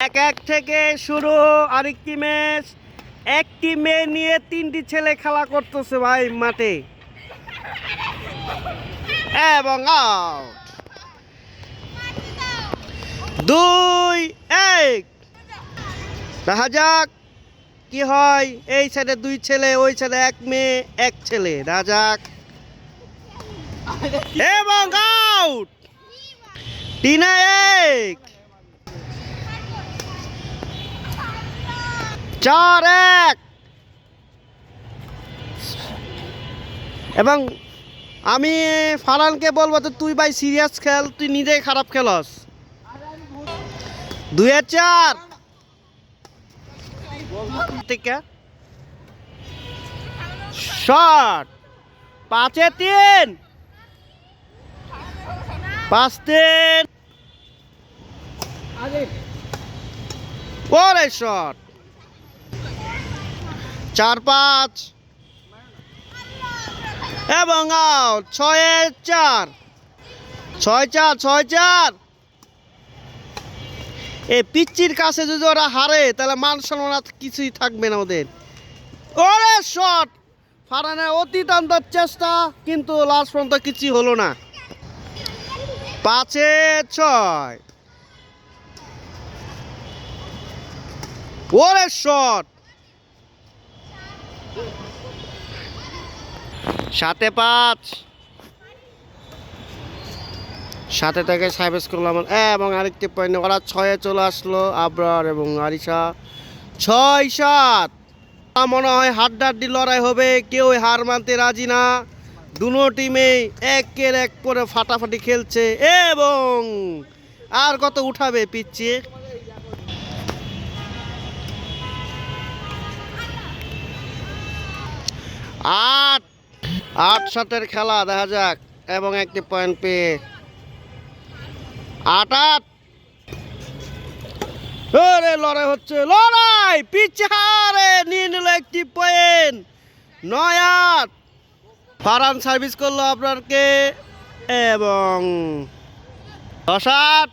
এক এক থেকে শুরু আরেকটি ম্যাচ। একটি মেয়ে নিয়ে তিনটি ছেলে খেলা করতেছে ভাই মাঠে। এবং দুই, এক। দেখা যাক কি হয়। এই সাইডে দুই ছেলে, ওই সাইডে এক মেয়ে, এক ছেলে। দেখা যাক। এবং আউট তিন এক। চার এক। এবং আমি ফারানকে বলব তো, তুই ভাই সিরিয়াস খেল, তুই নিজেই খারাপ খেলস। দুই চার। থেকে শট পাঁচে তিন। পাঁচ তিন। ওরে শট চার পাঁচ। এবং আউট ছয় চার। ছয় চার ছয় চার। এ পিচ্চির কাছে যদি ওরা হারে, তাহলে মান সম্মান কিছুই থাকবে না ওদের। ওরে শট ফারানের অতি টান্দার চেষ্টা, কিন্তু লাস্ট পর্যন্ত কিছুই হলো না। পাঁচে ছয়। ওরে শট সাতে পাঁচ। সাথে থেকে সাইবেস করলাম এবং আরেকটি পয়েন্ট ওরা ছয়ে চলে আসলো, আবরার এবং আরিশা। ছয় সাত। মনে হয় হাড্ডাড্ডি লড়াই হবে কেউ হার মানতে রাজি না। দুনো টিমে একের এক করে ফাটাফাটি খেলছে এবং আর কত উঠাবে পিচ্ছে আট আট সাতের খেলা, দেখা যাক, এবং একটি পয়েন্ট পেয়ে। আট আট। ওরে লড়াই হচ্ছে, লড়াই! পিছারে নিয়ে নিল একটি পয়েন্ট নয়, আট। ফারান সার্ভিস করল আপনারকে, এবং দশ, আট।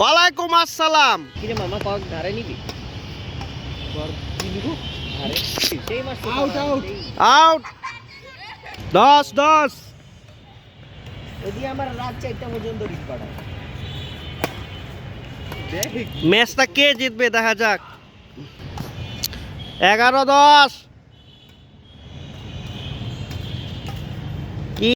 ওয়ালাইকুম আসসালাম। কিরে মামা কক ধারে নিবি. আউট দশ দশ। যদি আমার রাত চারটা পর্যন্ত ম্যাচটা কে জিতবে দেখা যাক। এগারো দশ।